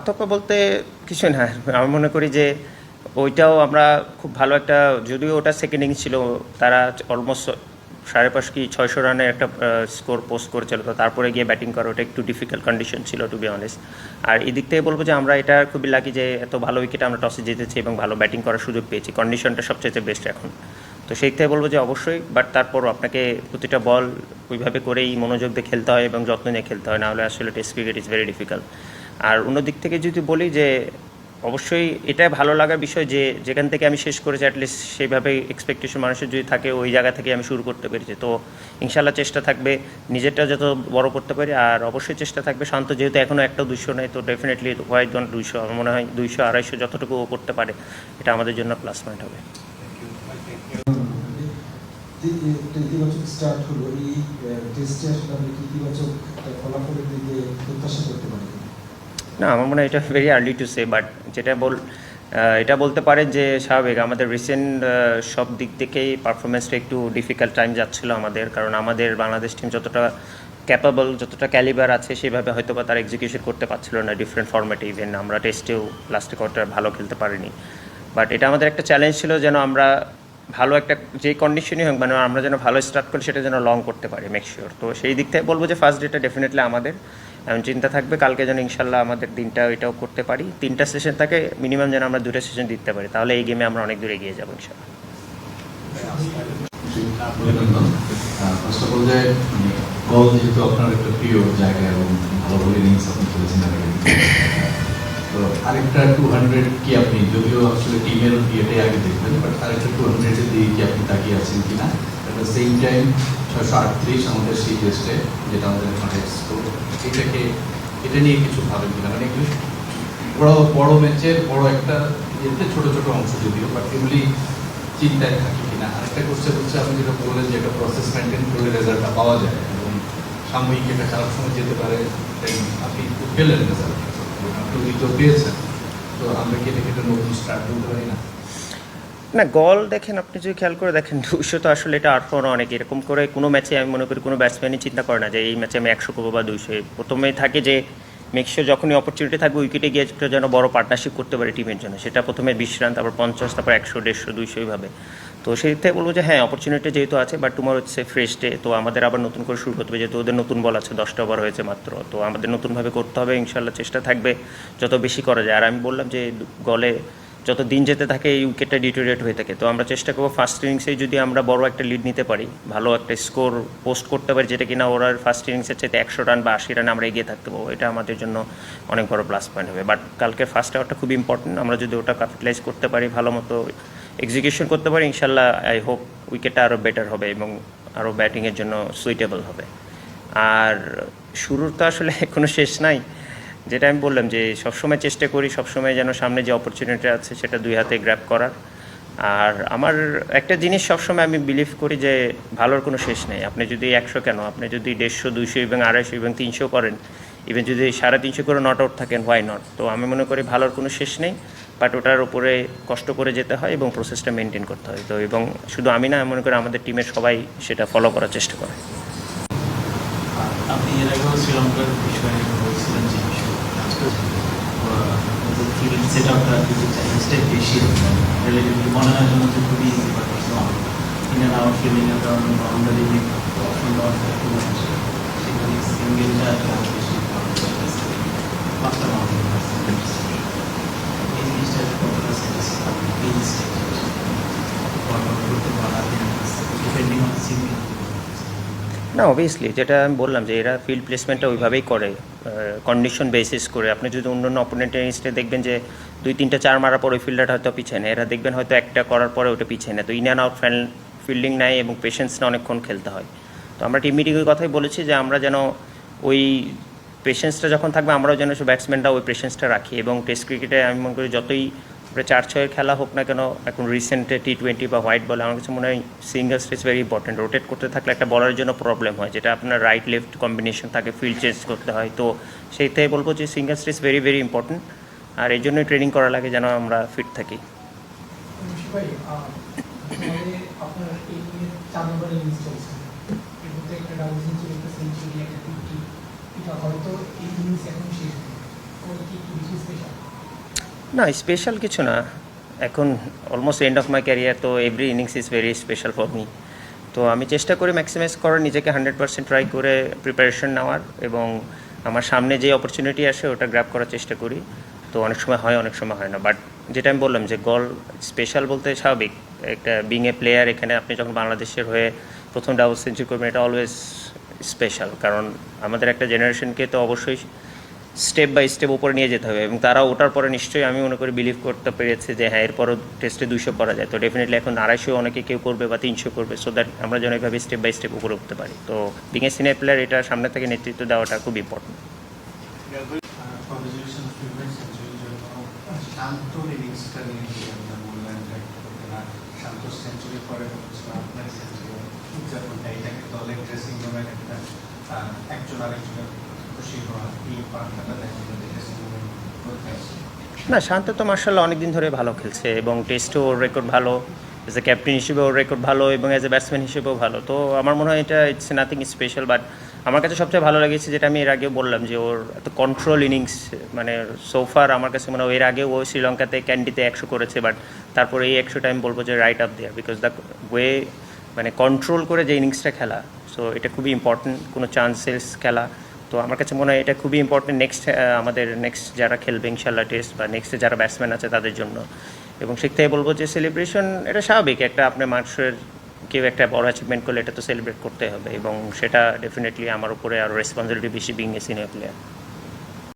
পার্থক্য বলতে কিছু না। আমি মনে করি যে ওইটাও আমরা খুব ভালো একটা, যদিও ওটা সেকেন্ড ইনিংস ছিল, তারা অলমোস্ট সাড়ে পাঁচ কি ছয়শো রানের একটা স্কোর পোস্ট করেছিল, তো তারপরে গিয়ে ব্যাটিং করা, ওটা একটু ডিফিকাল্ট কন্ডিশন ছিল টু বি অনেস্ট আর এদিক থেকে বলব যে আমরা এটা খুবই লাকি যে এত ভালো উইকেটে আমরা টসে জিতেছি এবং ভালো ব্যাটিং করার সুযোগ পেয়েছি কন্ডিশনটা সবচেয়ে বেস্ট এখন। তো সেই থেকে বলব যে অবশ্যই বাট তারপরও আপনাকে প্রতিটা বল ওইভাবে করেই মনোযোগ দিয়ে খেলতে হয় এবং যত্ন নিয়ে খেলতে হয় নাহলে আসলে test cricket is very difficult আর অন্য দিক থেকে যদি বলি যে অবশ্যই এটাই ভালো লাগার বিষয় যে যেখান থেকে আমি শেষ করেছি অ্যাটলিস্ট সেইভাবে এক্সপেকটেশন মানুষের যদি থাকে, ওই জায়গা থেকে আমি শুরু করতে পেরেছি। তো ইনশাল্লাহ চেষ্টা থাকবে নিজেরটা যত বড় করতে পারি, আর অবশ্যই চেষ্টা থাকবে। শান্ত যেহেতু এখনও একটা দুইশো নেই, তো ডেফিনেটলি হোয়াইট জন দুইশো, আমার মনে হয় দুইশো আড়াইশো যতটুকু ও করতে পারে, এটা আমাদের জন্য প্লাস পয়েন্ট হবে। ফলাফলের দিকে প্রত্যাশা করতে পারি না, আমার মনে হয় এটা very early to say but যেটা বল এটা বলতে পারেন যে স্বাভাবিক আমাদের রিসেন্ট সব দিক থেকেই পারফরমেন্সটা একটু ডিফিকাল্ট টাইম যাচ্ছিল আমাদের, কারণ আমাদের বাংলাদেশ টিম যতটা ক্যাপাবল যতটা ক্যালিবার আছে, সেভাবে হয়তো বা তারা এক্সিকিউশন করতে পারছিল না ডিফারেন্ট ফর্ম্যাটে ইভেন আমরা টেস্টেও লাস্টে কোয়ার্টার ভালো খেলতে পারিনি। বাট এটা আমাদের একটা চ্যালেঞ্জ ছিল যেন আমরা ভালো একটা, যে কন্ডিশনই হোক মানে আমরা যেন ভালো স্টার্ট করি, সেটা যেন লং করতে পারি মেক শিওর তো সেই দিক থেকে বলব যে ফার্স্ট ডেটা ডেফিনেটলি আমাদের। এমন চিন্তা থাকবে কালকে যেন ইনশাল্লাহ আমাদের দিনটা ওইটাও করতে পারি। তিনটা সেশন থাকে মিনিমাম যেন আমরা দুটো সেশন দিতে পারি। তাহলে এই গেমে আমরা অনেক দূরে এগিয়ে যাব ইনশাল্লাহ। আমাদের সেই টেস্টে যেটা আমাদের এটাকে এটা নিয়ে কিছু ভাবেন কিনা মানে এগুলো বড় বড় ম্যাচের বড় একটা ইয়েতে ছোট ছোট অংশ যদিও বাট এগুলি চিন্তায় থাকি কিনা। আরেকটা কোশ্চেন হচ্ছে, আপনি যেটা বললেন যে একটা প্রসেস মেনটেন করে রেজাল্টটা পাওয়া যায় এবং সাময়িক একটা খারাপ সময় যেতে পারে আপনি পেলেন রেজাল্ট আপনি তো পেয়েছেন। তো আমরা কি এটাকে একটা নতুন স্টার্ট করতে পারি না? না, গল দেখেন, আপনি যদি খেয়াল করে দেখেন, দুশো তো আসলে এটা আট ফোর অনেক। এরকম করে কোনো ম্যাচে আমি মনে করি কোনো ব্যাটসম্যানই চিন্তা করে না যে এই ম্যাচে আমি একশো করব বা দুইশো। প্রথমেই থাকে যে মেক্সিও যখনই অপরচুনিটি থাকবে উইকেটে গিয়ে একটা যেন বড় পার্টনারশিপ করতে পারে টিমের জন্য। সেটা প্রথমে বিশ রান তারপর পঞ্চাশ, তারপর একশো, দেড়শো, দুইশো এইভাবে তো সেই থেকে বলব যে হ্যাঁ অপরচুনিটি যেহেতু আছে বাট তোমার হচ্ছে ফ্রেশ ডে তো আমাদের আবার নতুন করে শুরু করতে হবে। যেহেতু ওদের নতুন বল আছে, দশটা ওভার হয়েছে মাত্র, তো আমাদের নতুনভাবে করতে হবে ইনশাল্লাহ চেষ্টা থাকবে, যত বেশি করা যায়। আর আমি বললাম যে গলে যত দিন যেতে থাকে এই উইকেটটা ডিটোরিয়েট হয়ে থাকে। তো আমরা চেষ্টা করব ফার্স্ট ইনিংসেই যদি আমরা বড় একটা লিড নিতে পারি, ভালো একটা স্কোর পোস্ট করতে পারি যেটা কিনা ওরা ফার্স্ট ইনিংসের চাইতে একশো রান বা আশি রান আমরা এগিয়ে থাকতে পারব। এটা আমাদের জন্য অনেক বড় প্লাস পয়েন্ট হবে। বাট কালকের ফার্স্ট আওয়ারটা খুব ইম্পর্টেন্ট আমরা যদি ওটা ক্যাপিটালাইজ করতে পারি, ভালো মতো এক্সিকিউশন করতে পারি ইনশাল্লাহ আই হোপ উইকেটটা আরও বেটার হবে এবং আরও ব্যাটিংয়ের জন্য সুইটেবল হবে। আর শুরুর তো আসলে কোনো শেষ নাই। যেটা আমি বললাম যে সবসময় চেষ্টা করি, সবসময় যেন সামনে যে অপরচুনিটি আছে সেটা দুই হাতে গ্র্যাপ করার। আর আমার একটা জিনিস সবসময় আমি বিলিভ করি যে ভালোর কোনো শেষ নেই। আপনি যদি একশো কেন, আপনি যদি দেড়শো, দুইশো এবং আড়াইশো এবং তিনশো করেন ইভেন যদি সাড়ে তিনশো করে নট আউট থাকেন হোয়াই নট তো আমি মনে করি ভালোর কোনো শেষ নেই বাট ওটার উপরে কষ্ট করে যেতে হয় এবং প্রসেসটা মেনটেন করতে হয়। তো এবং শুধু আমি না, মনে করি আমাদের টিমের সবাই সেটা ফলো করার চেষ্টা করে। আপনি এর আগেও শ্রীলঙ্কার বিষয়ে বিষয়ে ফিল্ড সেট আপটা কিন্তু চ্যালেঞ্জটাই বেশি রিলেটিভলি মনে হয় যেন যে খুবই easy but in and out boundary এই জিনিসটা কতটা স্যাটিসফাই এই জিনিসটা করতে পারা ডিপেন্ডিং অন সিঙ্গেল না অবভিয়াসলি যেটা আমি বললাম যে এরা ফিল্ড প্লেসমেন্টটা ওইভাবেই করে কন্ডিশন বেসিস করে। আপনি যদি অন্য অন্য অপোনেন্টের ইনিংসটা দেখবেন যে দুই, তিনটা, চার মারার পর ওই ফিল্ডারটা হয়তো পিছিয়ে নেয় এরা দেখবেন হয়তো একটা করার পরে ওটা পিছিয়ে নেয়। তো ইন অ্যান্ড আউট ফিল্ডিং নেয় এবং পেশেন্স না অনেকক্ষণ খেলতে হয়। তো আমরা টিম মিটিংয়ের কথাই বলেছি যে আমরা যেন ওই পেশেন্সটা যখন থাকবে, আমরাও যেন ব্যাটসম্যানরা ওই পেশেন্সটা রাখি এবং টেস্ট ক্রিকেটে আমি মনে করি যতই আমরা চার ছয়ের খেলা হোক না কেন, এখন রিসেন্টে টি টোয়েন্টি বা হোয়াইট বলে আমার কাছে মনে হয় single stretch very important rotate করতে থাকলে একটা বলারের জন্য প্রবলেম হয়, যেটা আপনার রাইট লেফট কম্বিনেশন থাকে ফিল্ড চেঞ্জ করতে হয়। তো সেই থেকে বলব যে single stretch very very important আর এই জন্যই ট্রেনিং করা লাগে যেন আমরা ফিট থাকি। হয়তো না স্পেশাল কিছু না। এখন almost end of my career তো every innings is very special for me তো আমি চেষ্টা করি ম্যাক্সিমাইজ করার, নিজেকে হান্ড্রেড পার্সেন্ট ট্রাই করে প্রিপারেশন নেওয়ার এবং আমার সামনে যে অপরচুনিটি আসে ওটা গ্র্যাব করার চেষ্টা করি। তো অনেক সময় হয়, অনেক সময় হয় না। বাট যেটা আমি বললাম যে গল স্পেশাল বলতে স্বাভাবিক। একটা বিং এ প্লেয়ার এখানে আপনি যখন বাংলাদেশের হয়ে প্রথম ডাবল সেঞ্চুরি করবেন এটা অলওয়েজ স্পেশাল কারণ আমাদের একটা জেনারেশনকে তো অবশ্যই স্টেপ বাই স্টেপ উপরে নিয়ে যেতে হবে এবং তারা ওটার পরে নিশ্চয়ই আমি মনে করি বিলিভ করতে পেরেছে যে হ্যাঁ এরপরও টেস্টে দুইশো করা যায়। তো ডেফিনেটলি এখন আড়াইশো অনেকে কেউ করবে বা তিনশো করবে সো দ্যাট আমরা যেন এইভাবে স্টেপ বাই স্টেপ উপরে উঠতে পারি। তো বিং এ সিনিয়র প্লেয়ার এটা সামনে থেকে নেতৃত্ব দেওয়াটা খুব ইম্পর্টেন্ট একজন আরেকজনের না, শান্ত তো মার্শাল্লাহ অনেকদিন ধরে ভালো খেলছে এবং টেস্টও ওর রেকর্ড ভালো এজ এ ক্যাপ্টেন হিসেবে ওর রেকর্ড ভালো এবং অ্যাজ এ ব্যাটসম্যান হিসেবেও ভালো। তো আমার মনে হয় এটা ইটস নাথিং স্পেশাল বাট আমার কাছে সবচেয়ে ভালো লেগেছে যেটা আমি এর আগেও বললাম যে ওর এত কন্ট্রোল ইনিংস মানে সোফার আমার কাছে মনে হয় এর আগে ও শ্রীলঙ্কাতে ক্যান্ডিতে একশো করেছে বাট তারপরে এই একশোটা আমি বলব যে right up there because the way মানে কন্ট্রোল করে যে ইনিংসটা খেলা সো এটা খুবই ইম্পর্টেন্ট কোনো চান্সেস খেলা। তো আমার কাছে মনে হয় এটা খুবই ইম্পর্টেন্ট নেক্সট আমাদের নেক্সট যারা খেলবে ইনশাল্লাহ টেস্ট বা নেক্সটে যারা ব্যাটসম্যান আছে তাদের জন্য। এবং থেকে বলব যে সেলিব্রেশন এটা স্বাভাবিক, একটা আপনার মানুষের কেউ একটা বড় অ্যাচিভমেন্ট করলে এটা তো সেলিব্রেট করতে হবে এবং সেটা ডেফিনেটলি আমার উপরে আরও রেসপন্সিবিলিটি বেশি বিং এ সিনিয়র প্লেয়ার